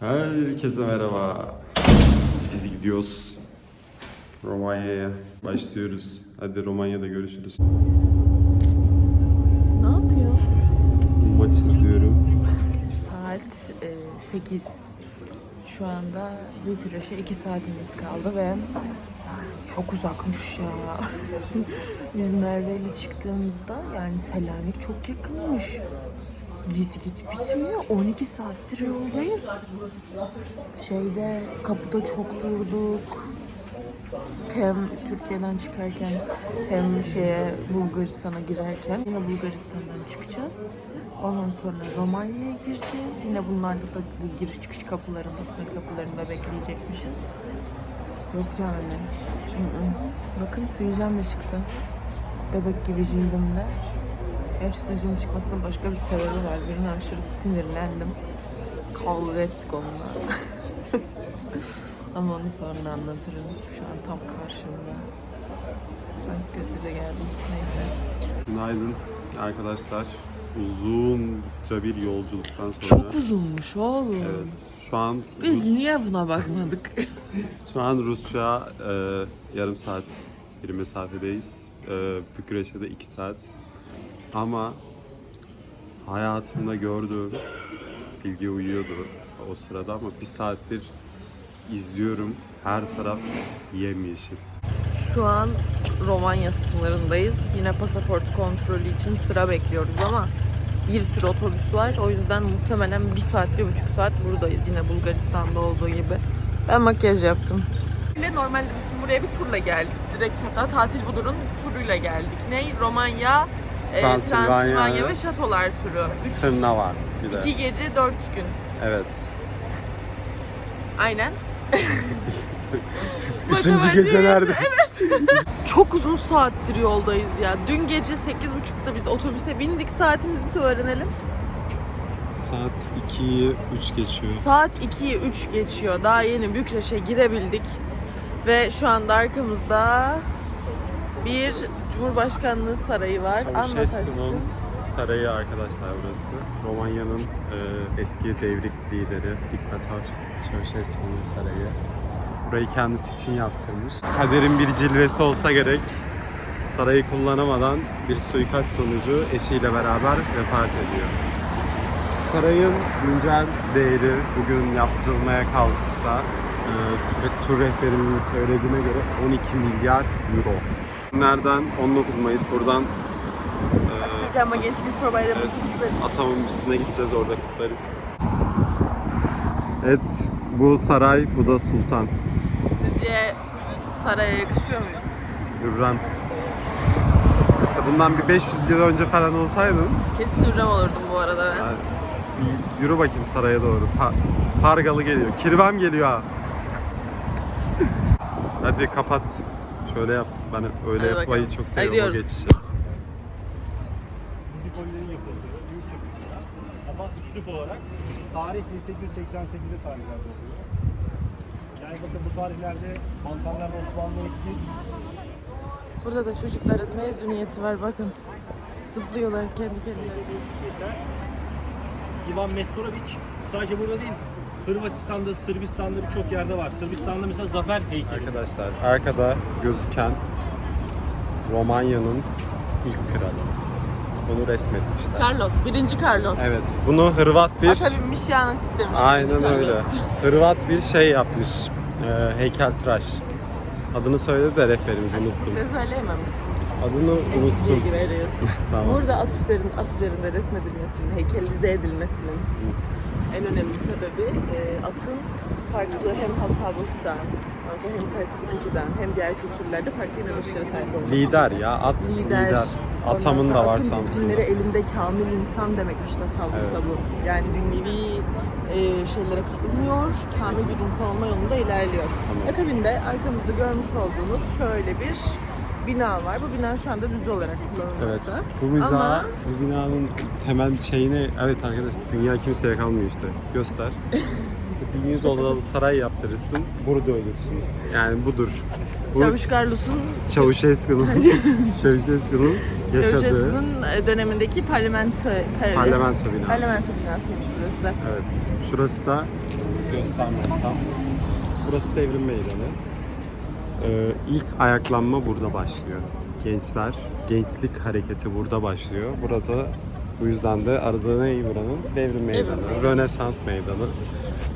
Herkese merhaba. Biz gidiyoruz. Romanya'ya başlıyoruz. Hadi Romanya'da görüşürüz. Ne yapıyor? Maç izliyorum. Saat 8. Şu anda Bükreş'e 2 saatimiz kaldı ve çok uzakmış ya. Biz Merve ile çıktığımızda yani Selanik çok yakınmış. Git git bitmiyor. 12 saattir yoldayız. Şeyde kapıda çok durduk. Hem Türkiye'den çıkarken hem şeye Bulgaristan'a girerken yine Bulgaristan'dan çıkacağız. Ondan sonra Romanya'ya gireceğiz. Yine bunlarda da giriş çıkış kapılarında, sınır kapılarında bekleyecekmişiz. Yok yani. Bakın de çıktı. Bebek gibi cildimde. Gerçi sivilcemin çıkmasının başka bir sebebi var. Birine aşırı sinirlendim. Kavga ettik onunla. Ama onu sonra anlatırım. Şu an tam karşımda. Ben göz göze geldim. Neyse. Günaydın arkadaşlar. Uzunca bir yolculuktan sonra. Çok uzunmuş oğlum. Evet. Şu an Biz Rus, niye buna bakmadık? şu an Rusça e, yarım saat bir mesafedeyiz. E, Bükreş'e de iki saat. Ama hayatımda gördüğüm Bilge uyuyordu o sırada ama bir saattir izliyorum. Her taraf yemyeşil. Şu an Romanya sınırındayız. Yine pasaport kontrolü için sıra bekliyoruz ama bir sürü otobüs var. O yüzden muhtemelen bir saat, bir buçuk saat buradayız. Yine Bulgaristan'da olduğu gibi. Ben makyaj yaptım. Normalde biz şimdi buraya bir turla geldik. Direkt hatta Tatil Budur'un turuyla geldik. Ne? Romanya, e, Transilvanya Transilvanya ve Şatolar turu. Üç, Tırna var bir de. iki gece, dört gün. Evet. Aynen. Üçüncü gece nerede? Çok uzun saattir yoldayız ya. Dün gece 8.30'da biz otobüse bindik. Saatimizi öğrenelim. Saat 2'yi 3 geçiyor. Saat 2'yi 3 geçiyor. Daha yeni Bükreş'e girebildik. Ve şu anda arkamızda bir Cumhurbaşkanlığı sarayı var. Anlat sarayı arkadaşlar burası. Romanya'nın e, eski devrik lideri, diktatör Çavuşescu'nun sarayı. Burayı kendisi için yaptırmış. Kaderin bir cilvesi olsa gerek sarayı kullanamadan bir suikast sonucu eşiyle beraber vefat ediyor. Sarayın güncel değeri bugün yaptırılmaya kalksa e, tur rehberimizin söylediğine göre 12 milyar euro. Nereden 19 Mayıs buradan e, Türkiye ama Gençlik Spor Bayramımızı kutlarız. Atamın üstüne gideceğiz orada kutlarız. Evet bu saray bu da sultan. Sizce saraya yakışıyor mu? Hürrem. İşte bundan bir 500 yıl önce falan olsaydın Kesin hürrem olurdum bu arada ben. yani bir yürü bakayım saraya doğru. Pa- Pargalı geliyor. Kirvem geliyor ha. Hadi kapat. Şöyle yap. Ben öyle Hadi yapmayı bakalım. çok seviyorum o Gidiyoruz. geçişi. Nikollerin yapıldığı büyük yapılar. Ama üçlük olarak tarih 1888'de tarihlerde oluyor. Yani bakın bu tarihlerde Balkanlar Osmanlı'ya gitti. Burada da çocukların mezuniyeti var bakın. Zıplıyorlar kendi kendilerine. eser. Ivan Mestorovic sadece burada değil. Hırvatistan'da, Sırbistan'da birçok yerde var. Sırbistan'da mesela Zafer heykeli. Arkadaşlar arkada gözüken Romanya'nın ilk kralı. Onu resmetmişler. Carlos, birinci Carlos. Evet, bunu Hırvat bir Ata binmiş ya nasip demiş. aynen birinci öyle. Carlos. Hırvat bir şey yapmış. E, heykeltıraş. Adını söyledi de rehberimiz unuttum. Ne söyleyememişsin. Adını unuttum. bilgi veriyorsun. Tamam. Burada at üstlerinin at üzerinde resmedilmesinin, heykelize edilmesinin en önemli sebebi e, atın farklı hem tasavvuftan, hem felsefi açıdan hem diğer kültürlerde farklı inanışlara sahip olması. Lider ya, at lider. lider. Atamın da var Samsun'da. elinde kamil insan demekmiş tasavvufta Evet. bu. Yani dünyevi e, şeylere katılmıyor, kamil bir insan olma yolunda ilerliyor. Tamam. Akabinde arkamızda görmüş olduğunuz şöyle bir bina var. Bu bina şu anda düz olarak kullanılmakta. Evet. Bu bina, Ama bu binanın temel şeyini, evet arkadaşlar dünya kimseye kalmıyor işte. Göster. 1100 odalı saray yaptırırsın, burada ölürsün. Yani budur. Bu Çavuş Carlos'un Çavuşescu'nun Çavuşescu'nun yaşadığı Çavuşescu'nun dönemindeki parlamento, par- parlamento binası. parlamento binasıymış burası. Evet. Şurası da göstermezsem. Burası Devrim Meydanı. Ee, ilk ayaklanma burada başlıyor. Gençler, gençlik hareketi burada başlıyor. Burada bu yüzden de aradığı ne buranın? Devrim Meydanı, Rönesans Meydanı.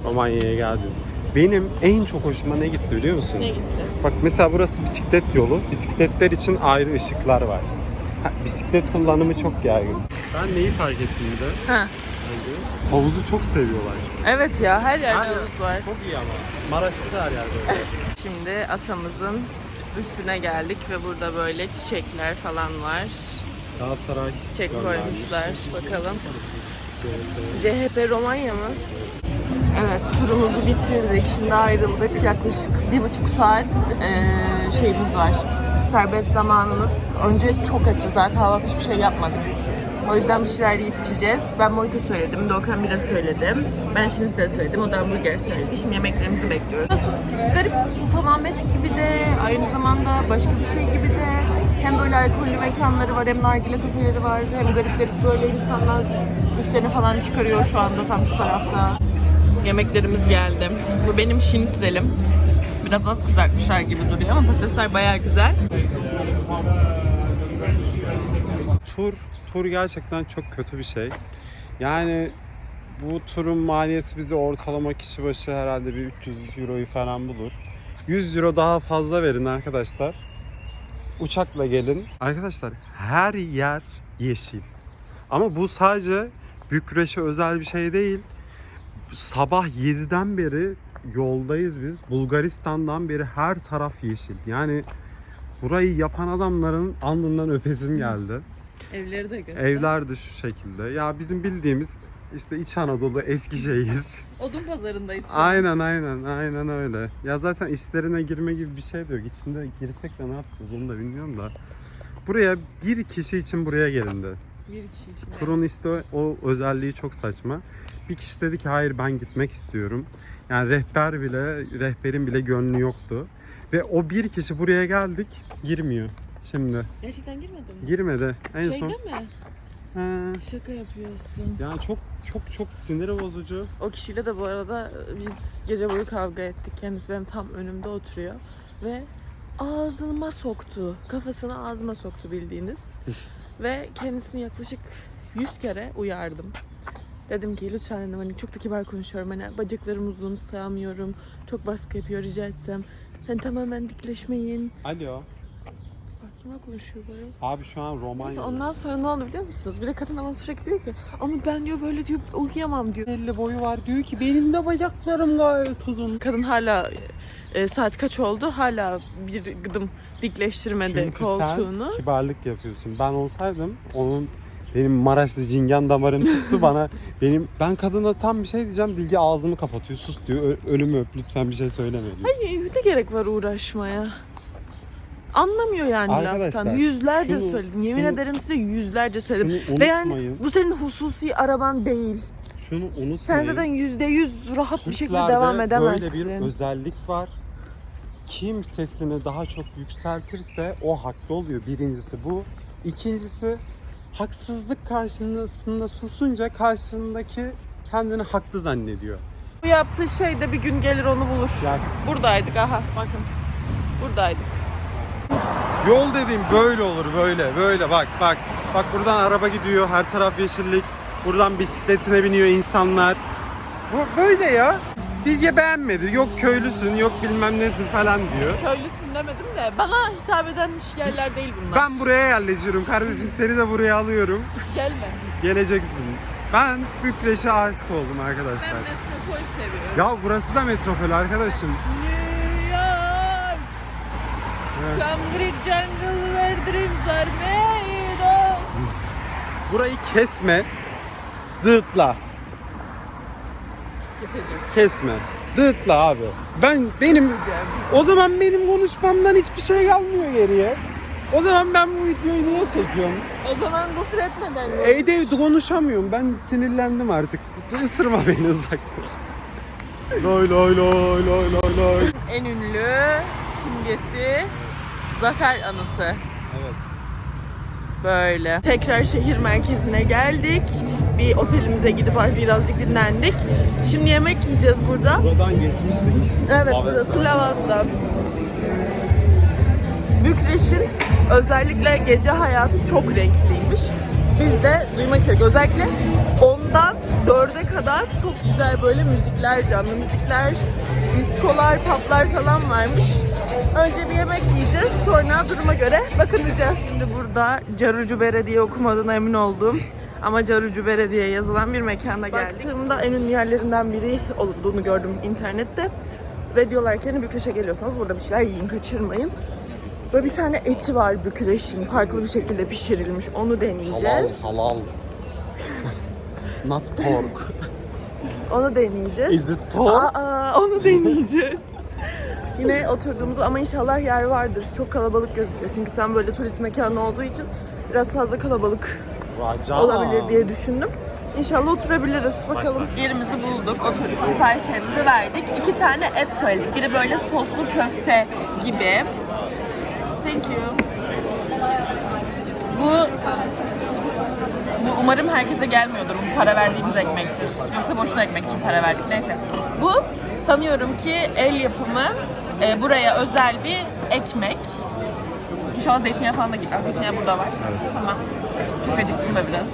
Romanya'ya geldim. Benim en çok hoşuma ne gitti biliyor musun? Ne gitti? Bak mesela burası bisiklet yolu. Bisikletler için ayrı ışıklar var. Ha, bisiklet kullanımı çok yaygın. Ben neyi fark ettim bir de? Ha. Havuzu çok seviyorlar. Evet ya her yerde havuz var. Çok iyi ama. Maraş'ta da her yerde öyle. Şimdi atamızın üstüne geldik ve burada böyle çiçekler falan var. Galatasaray Çiçek göndermiş. koymuşlar. Bakalım. CHP. CHP Romanya mı? Evet turumuzu bitirdik. Şimdi ayrıldık. Yaklaşık bir buçuk saat şeyimiz var. Serbest zamanımız. Önce çok açız. Daha kahvaltı hiçbir şey yapmadık. O yüzden bir şeyler yiyip içeceğiz. Ben mojito söyledim. Doğukan bira söyledim. Ben şimdi size söyledim. O da hamburger söyledi. Şimdi yemeklerimizi bekliyoruz. Burası garip Sultanahmet gibi de aynı zamanda başka bir şey gibi de hem böyle alkollü mekanları var hem nargile kafeleri var hem garip garip böyle insanlar üstlerini falan çıkarıyor şu anda tam şu tarafta. Yemeklerimiz geldi. Bu benim şinitzelim. Biraz az kızartmışlar gibi duruyor ama patatesler bayağı güzel. Tur, tur gerçekten çok kötü bir şey. Yani bu turun maliyeti bizi ortalama kişi başı herhalde bir 300 euroyu falan bulur. 100 euro daha fazla verin arkadaşlar. Uçakla gelin. Arkadaşlar her yer yeşil. Ama bu sadece Bükreş'e özel bir şey değil. Sabah 7'den beri yoldayız biz. Bulgaristan'dan beri her taraf yeşil. Yani burayı yapan adamların alnından öpesim geldi. Evleri de göster. Evler de şu şekilde. Ya bizim bildiğimiz işte İç Anadolu, Eskişehir. Odun pazarındayız şu an. aynen aynen aynen öyle. Ya zaten işlerine girme gibi bir şey de yok. İçinde girsek de ne yapacağız onu da bilmiyorum da. Buraya bir kişi için buraya gelindi. Bir kişi için. Turun işte o özelliği çok saçma. Bir kişi dedi ki hayır ben gitmek istiyorum. Yani rehber bile, rehberin bile gönlü yoktu. Ve o bir kişi buraya geldik girmiyor. Şimdi Gerçekten girmedin mi? girmedi. En Şeyde son mi? Ha, Şaka yapıyorsun. yani çok çok çok sinir bozucu. O kişiyle de bu arada biz gece boyu kavga ettik. Kendisi benim tam önümde oturuyor. Ve ağzıma soktu. Kafasını ağzıma soktu bildiğiniz. Ve kendisini yaklaşık 100 kere uyardım. Dedim ki lütfen dedim hani çok da kibar konuşuyorum. Hani bacaklarım uzun sığamıyorum. Çok baskı yapıyor rica etsem. Hani tamamen dikleşmeyin. Alo. Kimle konuşuyor böyle? Abi şu an Neyse ondan sonra ne oldu biliyor musunuz? Bir de kadın ama sürekli diyor ki ama ben diyor böyle diyor uyuyamam diyor. 50 boyu var diyor ki benim de bacaklarım gayet uzun. Kadın hala e, saat kaç oldu? Hala bir gıdım dikleştirmedi Çünkü koltuğunu. sen kibarlık yapıyorsun. Ben olsaydım onun benim Maraşlı cingan damarım tuttu bana. Benim ben kadına tam bir şey diyeceğim. Dilge ağzımı kapatıyor. Sus diyor. Ö- ölümü öp lütfen bir şey söyleme diyor. Hayır ne gerek var uğraşmaya? Anlamıyor yani Arkadaşlar, laftan. Yüzlerce şunu- söyledim. Yemin şunu- ederim size yüzlerce söyledim. Şunu Ve yani unutmayın. bu senin hususi araban değil. Şunu unutmayın. Sen zaten yüzde yüz rahat bir şekilde Türklerde devam edemezsin. Böyle bir özellik var. Kim sesini daha çok yükseltirse o haklı oluyor. Birincisi bu. İkincisi haksızlık karşısında susunca karşısındaki kendini haklı zannediyor. Bu yaptığı şey de bir gün gelir onu bulur. Yani Buradaydık aha bakın. Buradaydık. Yol dediğim böyle olur böyle böyle bak bak. Bak buradan araba gidiyor her taraf yeşillik. Buradan bisikletine biniyor insanlar. Bu böyle ya. Bilge beğenmedi. Yok köylüsün, yok bilmem nesin falan diyor. Köylüsün demedim de bana hitap eden yerler değil bunlar. Ben buraya yerleşiyorum kardeşim. Seni de buraya alıyorum. Gelme. Geleceksin. Ben Bükreş'e aşık oldum arkadaşlar. Ben metropol seviyorum. Ya burası da metropol arkadaşım. Concrete jungle where dreams are made of. Burayı kesme. Dıtla. Keseceğim. Kesme. Dıtla abi. Ben benim o zaman benim konuşmamdan hiçbir şey kalmıyor geriye. O zaman ben bu videoyu niye çekiyorum? O zaman gofret etmeden mi? Evde konuşamıyorum. Ben sinirlendim artık. Isırma beni uzak dur. Loy loy loy loy loy loy. En ünlü simgesi Zafer Anıtı. Evet. Böyle. Tekrar şehir merkezine geldik. bir otelimize gidip birazcık dinlendik. Şimdi yemek yiyeceğiz burada. Buradan geçmiştik. Evet burası Lavazza. Bükreş'in özellikle gece hayatı çok renkliymiş. Biz de duymak istedik. Özellikle ondan dörde kadar çok güzel böyle müzikler, canlı müzikler, diskolar, paplar falan varmış. Önce bir yemek yiyeceğiz, sonra duruma göre bakınacağız. Şimdi burada Carucu Belediye okumadığına emin olduğum ama Carucu Belediye yazılan bir mekana geldik. Baktığımda en ünlü yerlerinden biri olduğunu gördüm internette. Ve diyorlar ki hani Bükreş'e geliyorsanız burada bir şeyler yiyin, kaçırmayın. Böyle bir tane eti var Bükreş'in farklı bir şekilde pişirilmiş. Onu deneyeceğiz. Halal, halal. Not pork. Onu deneyeceğiz. Is it pork? Aa, onu deneyeceğiz. Yine oturduğumuz ama inşallah yer vardır. Çok kalabalık gözüküyor. Çünkü tam böyle turist mekanı olduğu için biraz fazla kalabalık Raca. olabilir diye düşündüm. İnşallah oturabiliriz. Bakalım. Yerimizi bulduk, oturduk, siparişlerimizi verdik. İki tane et söyledik. Biri böyle soslu köfte gibi. Thank you. Bu bu umarım herkese gelmiyordur. Bu para verdiğimiz ekmektir. Yoksa boşuna ekmek için para verdik. Neyse. Bu sanıyorum ki el yapımı e, buraya özel bir ekmek. İnşallah zeytinyağı falan da gider. Zeytinyağı burada var. Tamam. Çok acıktım da biraz.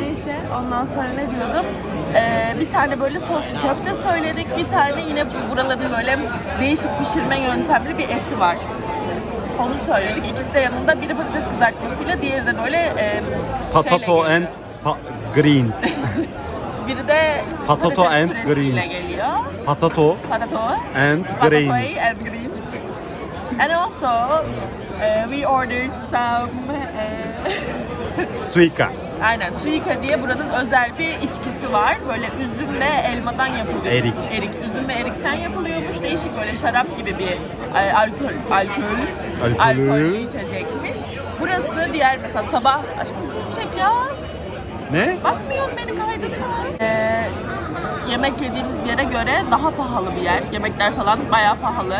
Neyse ondan sonra ne diyordum? Ee, bir tane böyle soslu köfte söyledik. Bir tane yine bu- buraların böyle değişik pişirme yöntemli bir eti var. Onu söyledik. İkisi de yanında biri patates kızartmasıyla diğeri de böyle e, şeyle and geliyor. sa- greens. biri de Potato patates and püresiyle greens. geliyor. Potato Potato and Potato greens. and greens. And also uh, we ordered some uh, Suika. Aynen. Tuika diye buranın özel bir içkisi var. Böyle üzüm ve elmadan yapılıyor. Erik. Erik. Üzüm ve erikten yapılıyormuş. Değişik böyle şarap gibi bir e, alkol, alkol, Alkolü. alkollü içecekmiş. Burası diğer mesela sabah aşkım üzüm çek ya. Ne? Bakmıyorsun beni kaydırma. Ee, yemek yediğimiz yere göre daha pahalı bir yer. Yemekler falan bayağı pahalı.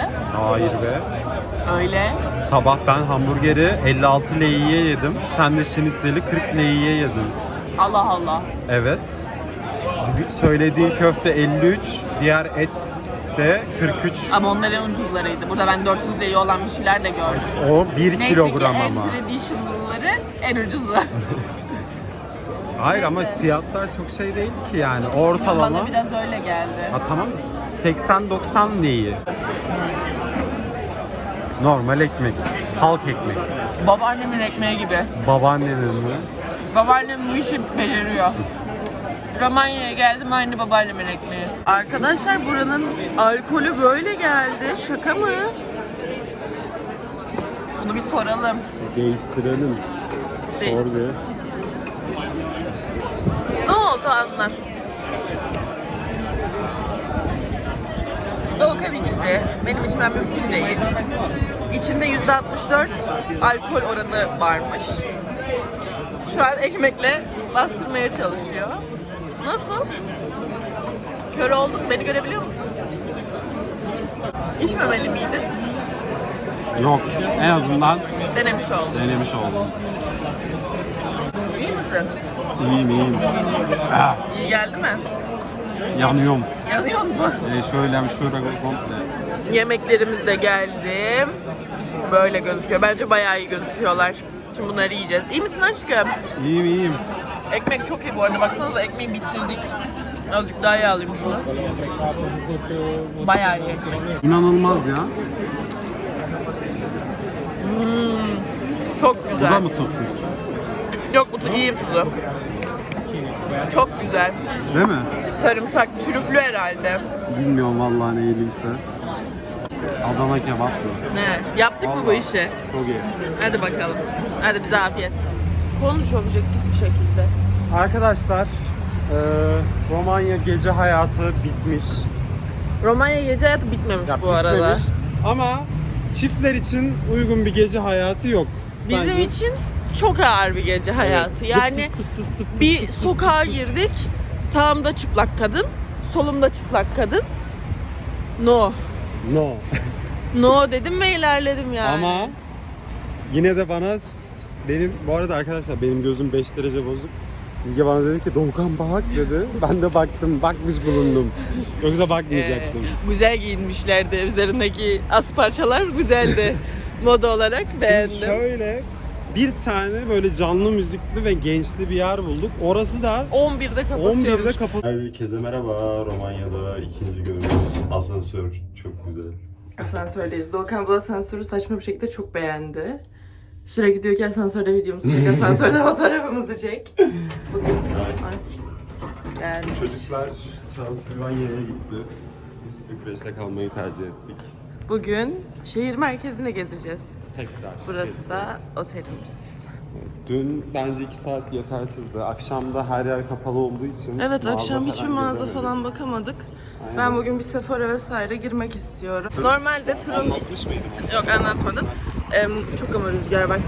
Hayır be. Öyle. Sabah ben hamburgeri 56 leyiye yedim. Sen de şnitzeli 40 leyiye yedin. Allah Allah. Evet. Bugün söylediğin köfte 53, diğer et de 43. Ama onlar en ucuzlarıydı. Burada ben 400 liraya olan bir şeyler de gördüm. O 1 Neyse kilogram ki ama. en traditional'ları en ucuzu. Hayır ama Neyse. fiyatlar çok şey değil ki yani. Ortalama. Bana biraz öyle geldi. Ha tamam 80-90 neyi? Normal ekmek. Halk ekmek. Babaannemin ekmeği gibi. Babaannenin mi? Babaannem bu işi beceriyor. Romanya'ya geldim aynı babaannemin ekmeği. Arkadaşlar buranın alkolü böyle geldi. Şaka mı? Bunu bir soralım. Değiştirelim. Değiştir. Sor bir. Oldu anlat. Doğukan içti. Benim içmem mümkün değil. İçinde %64 alkol oranı varmış. Şu an ekmekle bastırmaya çalışıyor. Nasıl? Kör oldun. Beni görebiliyor musun? İçmemeli miydin? Yok. En azından Denemiş oldum. denemiş oldum. İyi misin? İyiyim iyiyim. Ah, İyi geldi mi? yanıyorum. Yanıyor mu? Ee, şöyle şöyle komple. Yemeklerimiz de geldi. Böyle gözüküyor. Bence bayağı iyi gözüküyorlar. Şimdi bunları yiyeceğiz. İyi misin aşkım? İyiyim iyiyim. Ekmek çok iyi bu arada. Baksanıza ekmeği bitirdik. Azıcık daha iyi alayım şunu. Bayağı iyi. İnanılmaz ya. Çok Bu güzel. da mı tuzsuz? Yok bu tu- iyi tuzu. Çok güzel. Değil mi? Sarımsak trüflü herhalde. Bilmiyorum vallahi neyliyse. Adana kebap mı? Ne? Yaptık mı bu Vallahi. işi? Çok iyi. Hadi bakalım. Hadi bize afiyet. Konuş objektif bir şekilde. Arkadaşlar, e, Romanya gece hayatı bitmiş. Romanya gece hayatı bitmemiş Ya bu arada. bitmemiş. Ama çiftler için uygun bir gece hayatı yok. Bizim Bence. için çok ağır bir gece hayatı. Evet. Yani tıs tıs tıp tıs bir tıp tıs sokağa tıs. girdik. Sağımda çıplak kadın, solumda çıplak kadın. No. No. No dedim ve ilerledim yani. Ama yine de bana benim bu arada arkadaşlar benim gözüm 5 derece bozuk. Bilge bana dedi ki Doğukan bak dedi. Ben de baktım, bakmış bulundum. Yoksa bakmayacaktım. Ee, güzel giyinmişlerdi. Üzerindeki az parçalar güzeldi. Moda olarak Şimdi beğendim. şöyle bir tane böyle canlı müzikli ve gençli bir yer bulduk. Orası da 11'de kapatıyormuş. 11'de kapat. Herkese merhaba. Romanya'da ikinci günümüz. Asansör çok güzel. Asansördeyiz. Doğukan bu asansörü saçma bir şekilde çok beğendi. Sürekli diyor ki asansörde videomuzu çek, asansörde fotoğrafımızı çek. Bugün Ay. geldi. Çocuklar Transilvanya'ya gitti. Biz Bükreş'te kalmayı tercih ettik. Bugün şehir merkezini gezeceğiz. Tekrar. Burası da otelimiz. Dün bence 2 saat yetersizdi. Akşamda her yer kapalı olduğu için. Evet akşam hiçbir mağaza gezemedik. falan bakamadık. Aynen. Ben bugün bir Sephora vesaire girmek istiyorum. Normalde turun... Anlatmış mıydım? Yok anlatmadım. Em, çok ama rüzgar var.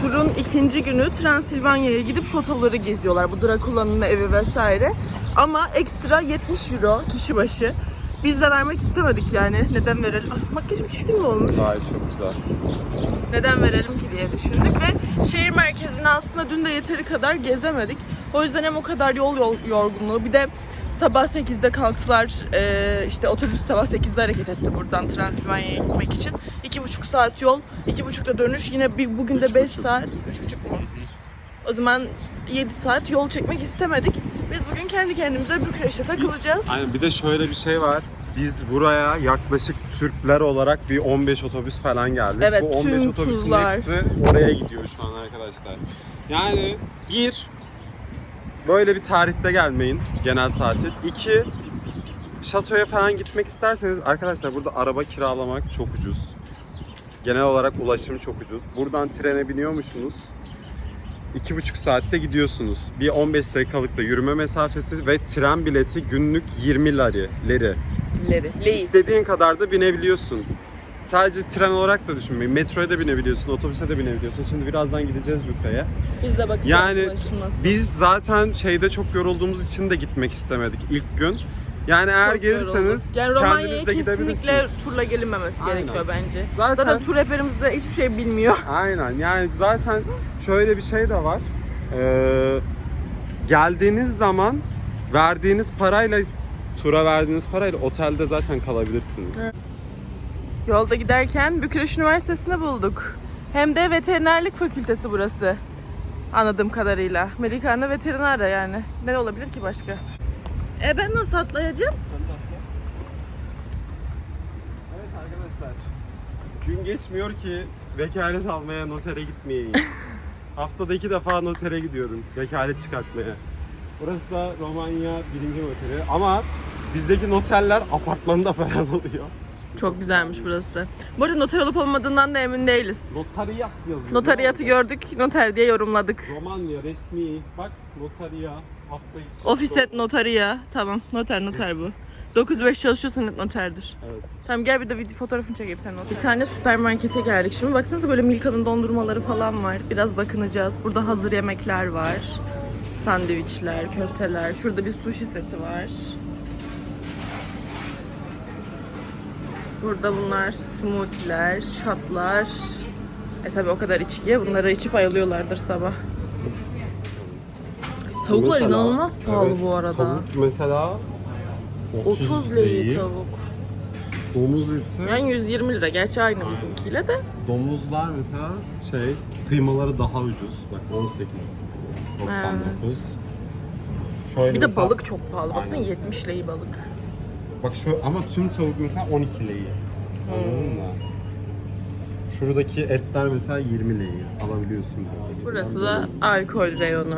Turun ikinci günü Transilvanya'ya gidip fotoları geziyorlar. Bu Drakula'nın evi vesaire. Ama ekstra 70 euro kişi başı. Biz de vermek istemedik yani. Neden verelim? Ay, makyajım çirkin mi olmuş? Gayet çok güzel. Neden verelim ki diye düşündük ve şehir merkezini aslında dün de yeteri kadar gezemedik. O yüzden hem o kadar yol, yol yorgunluğu bir de sabah 8'de kalktılar. Ee, işte otobüs sabah 8'de hareket etti buradan Transilvanya'ya gitmek için. 2,5 saat yol, 2,5'da dönüş. Yine bir, bugün de Üç 5 buçuk. saat, 3,5 mu? O zaman 7 saat yol çekmek istemedik. Biz bugün kendi kendimize Bükreş'te takılacağız. Aynen bir de şöyle bir şey var. Biz buraya yaklaşık Türkler olarak bir 15 otobüs falan geldik. Evet, Bu 15 tüm otobüsün turlar. hepsi oraya gidiyor şu an arkadaşlar. Yani bir, böyle bir tarihte gelmeyin genel tatil. İki, şatoya falan gitmek isterseniz arkadaşlar burada araba kiralamak çok ucuz. Genel olarak ulaşım çok ucuz. Buradan trene biniyormuşsunuz. İki buçuk saatte gidiyorsunuz. Bir 15 dakikalık da yürüme mesafesi ve tren bileti günlük 20 lari. İleri. Leyi. İstediğin kadar da binebiliyorsun. Sadece tren olarak da düşünmeyin. Metroya da binebiliyorsun, otobüse de binebiliyorsun. Şimdi birazdan gideceğiz büfeye. Biz de bakacağız Yani ulaşım nasıl. Biz zaten şeyde çok yorulduğumuz için de gitmek istemedik ilk gün. Yani eğer Çok gelirseniz yani Romanya'ya kendiniz de kesinlikle gidebilirsiniz. turla gelinmemesi Aynen. gerekiyor bence. Zaten- Zaten, tur rehberimiz de hiçbir şey bilmiyor. Aynen yani zaten şöyle bir şey de var. Ee, geldiğiniz zaman verdiğiniz parayla tura verdiğiniz parayla otelde zaten kalabilirsiniz. Yolda giderken Bükreş Üniversitesi'ni bulduk. Hem de veterinerlik fakültesi burası. Anladığım kadarıyla. Amerikan'da veteriner yani. Ne olabilir ki başka? E ben nasıl atlayacağım? Evet arkadaşlar. Gün geçmiyor ki vekalet almaya notere gitmeyeyim. Haftada iki defa notere gidiyorum vekalet çıkartmaya. Burası da Romanya birinci noteri ama bizdeki noterler apartmanda falan oluyor. Çok güzelmiş burası. Bu arada noter olup olmadığından da emin değiliz. Notariyat yazıyor. Notariyatı gördük, noter diye yorumladık. Romanya resmi. Bak notariya hafta içi. Ofis et notariya. Tamam, noter noter bu. 9-5 çalışıyorsan hep noterdir. Evet. Tamam gel bir de video fotoğrafını çekeyim sen noter. Bir tane süpermarkete geldik şimdi. Baksanıza böyle Milka'nın dondurmaları falan var. Biraz bakınacağız. Burada hazır yemekler var. Sandviçler, köfteler. Şurada bir sushi seti var. Burada bunlar smoothie'ler, şatlar. E tabi o kadar içkiye bunları içip ayılıyorlardır sabah. Tavuklar Mesela- inanılmaz pahalı bu arada. Tavuk mesela 30 lei tavuk. Domuz eti. Yani 120 lira. Gerçi aynı bizimkiyle de. Domuzlar mesela şey kıymaları daha ucuz. Bak 18 99. Şöyle Bir de mesela- balık çok pahalı. Baksana Aynen. 70 lei balık. Bak şu ama tüm tavuk mesela 12 lei. Anladın mı? Şuradaki etler mesela 20 lei alabiliyorsun. Burası da alkol reyonu.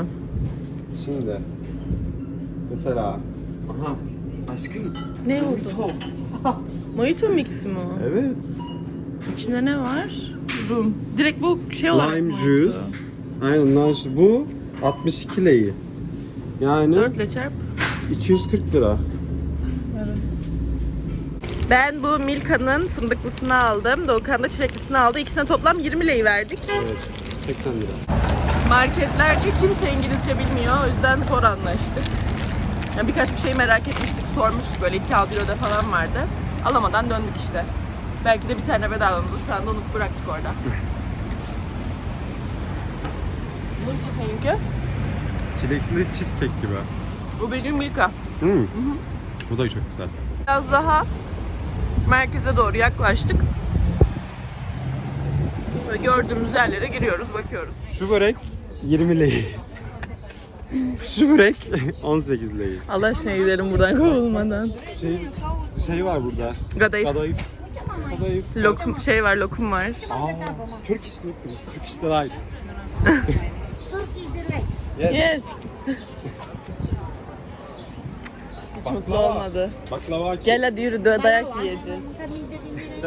Şimdi mesela aha aşkım Ne oldu? Mojito. Mojito mix mi o? Evet. İçinde ne var? Rum. Direkt bu şey olarak Lime mojito. juice. Aynen lime juice. Bu 62 lei. Yani 4 ile çarp. 240 lira. Ben bu Milka'nın fındıklısını aldım. Doğukan da çileklisini aldı. İkisine toplam 20 lei verdik. Evet. 80 lira. Marketlerde kimse İngilizce bilmiyor. O yüzden zor anlaştık. Yani birkaç bir şey merak etmiştik, sormuştuk. Böyle 2 euroda falan vardı. Alamadan döndük işte. Belki de bir tane bedavamızı şu anda unutup bıraktık orada. Thank you. Çilekli cheesecake gibi. Bu gün Milka. Hmm. Bu da çok güzel. Biraz daha merkeze doğru yaklaştık. Ve gördüğümüz yerlere giriyoruz, bakıyoruz. Şu börek 20 lei. Şu börek 18 lei. Allah aşkına gidelim buradan kovulmadan. Şey, şey var burada. Gadayıf. Kadayıf. Kadayıf. Lokum, şey var, lokum var. Aa, Turkish lokum. Turkish delight. yes. Yes. Çok da olmadı. Baklava. Gel hadi yürü da- dayak yiyeceğiz.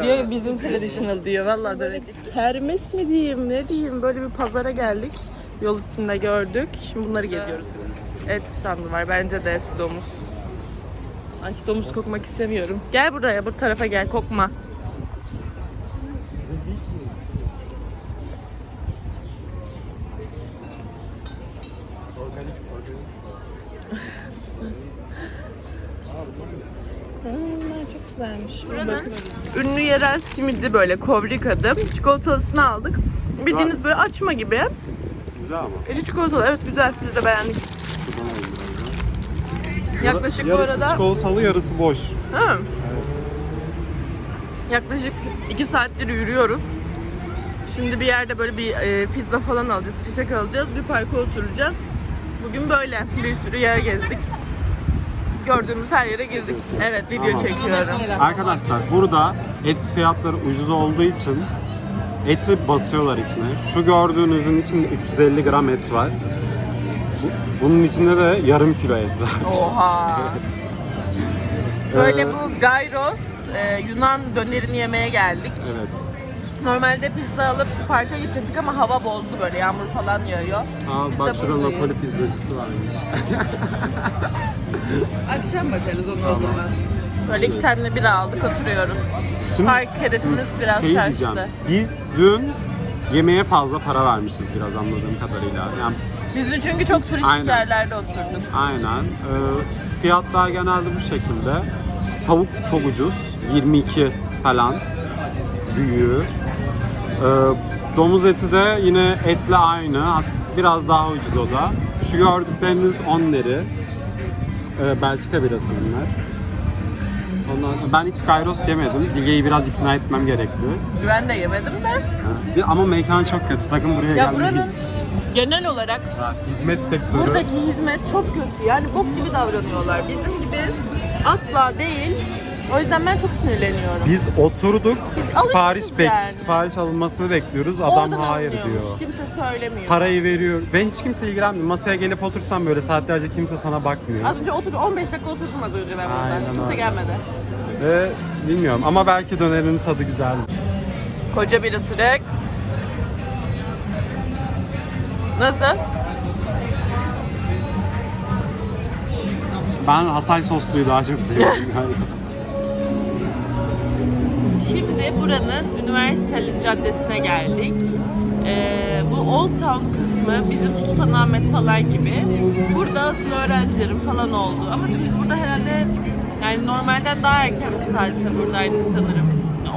Diyor bizim traditional diyor. Vallahi dönecek. Kermes mi diyeyim ne diyeyim böyle bir pazara geldik. Yol üstünde gördük. Şimdi bunları geziyoruz. Et standı var. Bence de hepsi domuz. Ay domuz kokmak istemiyorum. Gel buraya bu tarafa gel kokma. Organik, organik. Hmm, çok güzelmiş. Buranın ünlü yerel simidi böyle kovrikadı. Çikolatalısını aldık. Bildiğiniz böyle açma gibi. Güzel ama. İçi çikolatalı. Evet güzel. Biz de beğendik. Şuradan alayım biraz da. Yaklaşık bu yarısı arada... çikolatalı, yarısı boş. Ha. Yaklaşık 2 saattir yürüyoruz. Şimdi bir yerde böyle bir e, pizza falan alacağız, çiçek alacağız, bir parka oturacağız. Bugün böyle bir sürü yer gezdik. Gördüğümüz her yere girdik. Evet, video Tamam. çekiyorum. Arkadaşlar burada et fiyatları ucuz olduğu için eti basıyorlar içine. Şu gördüğünüzün içinde 350 gram et var. Bu- Bunun içinde de yarım kilo et var. Oha. Böyle Ee, bu gyros, e, Yunan dönerini yemeye geldik. Evet. Normalde pizza alıp parka gidecektik ama hava bozdu böyle, yağmur falan yağıyor. Aa, Biz bak de şurada buradayız. Napoli pizzacısı varmış. Akşam bakarız onu o zaman. Böyle iki tane bira aldık oturuyoruz. Şimdi Park hedefimiz biraz şey şaştı. diyeceğim. Biz dün yemeğe fazla para vermişiz biraz anladığım kadarıyla. Yani Biz de çünkü çok turistik Aynen. yerlerde oturduk. Aynen. Ee, fiyatlar genelde bu şekilde. Tavuk çok ucuz. 22 falan. Büyüğü. Ee, domuz eti de yine etle aynı. Biraz daha ucuz o da. Şu gördükleriniz 10 lira. Ee, Belçika birası bunlar. Ondan ben hiç gyros yemedim. Dige'yi biraz ikna etmem gerekti. Ben de yemedim de. Ama mekan çok kötü. Sakın buraya Ya gelmeyin. buranın genel olarak Ha, Hizmet sektörü. buradaki hizmet çok kötü. Yani bok gibi davranıyorlar. Bizim gibi asla değil. O yüzden ben çok sinirleniyorum. Biz oturduk, sipariş alışmışız bek yani. sipariş alınmasını bekliyoruz. Adam Oradan hayır alınıyormuş, diyor. Kimse söylemiyor. Parayı veriyor. Ben hiç kimse ilgilenmiyor. Masaya gelip otursam böyle saatlerce kimse sana bakmıyor. Az önce otur 15 dakika oturdum az önce ben burada. Aynen Kimse öyle. gelmedi. Ve bilmiyorum ama belki dönerin tadı güzel. Koca bir ısırık. Nasıl? Ben Hatay sosluyu daha çok seviyorum. galiba. Buranın Üniversiteli Caddesi'ne geldik. Ee, bu Old Town kısmı bizim Sultanahmet falan gibi. Burada asıl öğrencilerin falan oldu. Ama biz burada herhalde yani normalden daha erken bir saatte buradaydık sanırım.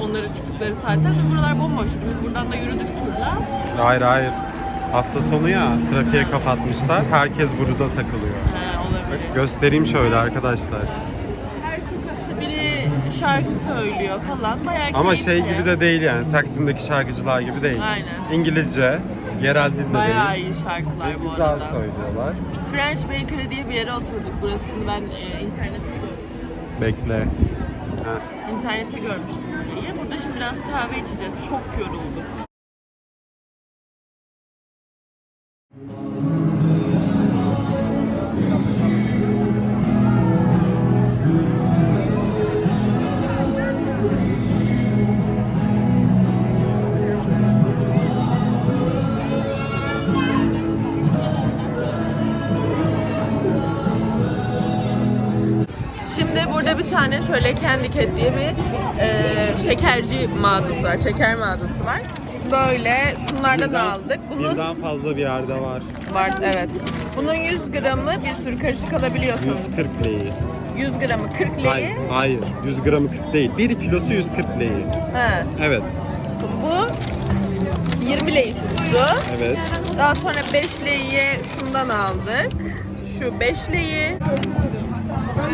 Onların çıktıkları saatte ve buralar bomboştu. Biz buradan da yürüdük turla. hayır hayır. Hafta sonu ya trafiğe kapatmışlar. Herkes burada takılıyor. He, olabilir. Göstereyim şöyle arkadaşlar. Şarkı söylüyor falan. Bayağı Ama şey keyifli. gibi de değil yani. Taksim'deki şarkıcılar gibi değil. Aynen. İngilizce, yerel dilde Bayağı değil. iyi şarkılar bu güzel arada. söylüyorlar. French Bakery diye bir yere oturduk. Burasını ben e, internette görmüştüm. Bekle. Ha. İnternette görmüştüm burayı. Burada şimdi biraz kahve içeceğiz. Çok yoruldum. Tane şöyle Candy Cat diye bir e, şekerci mağazası var. Şeker mağazası var. Böyle şunlardan Birden- aldık. Bunun Birden fazla bir yerde var. var evet. Bunun 100 gramı bir sürü karışık alabiliyorsunuz. 140 leyi. 100 gramı 40 Hayır, leyi. hayır. 100 gramı 40 değil. 1 kilosu 140 leyi. Ha. Evet. Bu 20 lei tuttu. Evet. Daha sonra 5 leiye şundan aldık. Şu 5 leyi.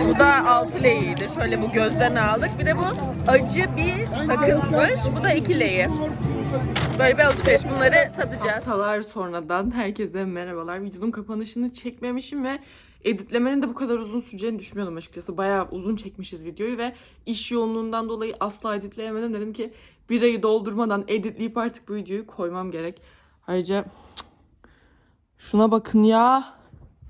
Bu da 6 leyiydi. Şöyle bu gözden aldık. Bir de bu acı bir sakızmış. Bu da 2 leyi. Böyle bir alışveriş. Bunları tadacağız. Haftalar sonradan herkese merhabalar. Videonun kapanışını çekmemişim ve editlemenin de bu kadar uzun süreceğini düşünmüyordum açıkçası. Bayağı uzun çekmişiz videoyu ve iş yoğunluğundan dolayı asla editleyemedim. Dedim ki bir ayı doldurmadan editleyip artık bu videoyu koymam gerek. Ayrıca şuna bakın ya.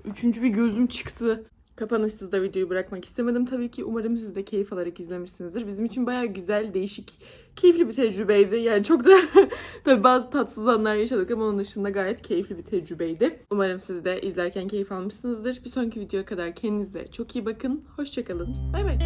Üçüncü bir gözüm çıktı. Kapanışsız da videoyu bırakmak istemedim tabii ki. Umarım siz de keyif alarak izlemişsinizdir. Bizim için bayağı güzel, değişik, keyifli bir tecrübeydi. Yani çok da tabii bazı tatsız anlar yaşadık ama onun dışında gayet keyifli bir tecrübeydi. Umarım siz de izlerken keyif almışsınızdır. Bir sonraki videoya kadar kendinize çok iyi bakın. Hoşçakalın. Bay bay.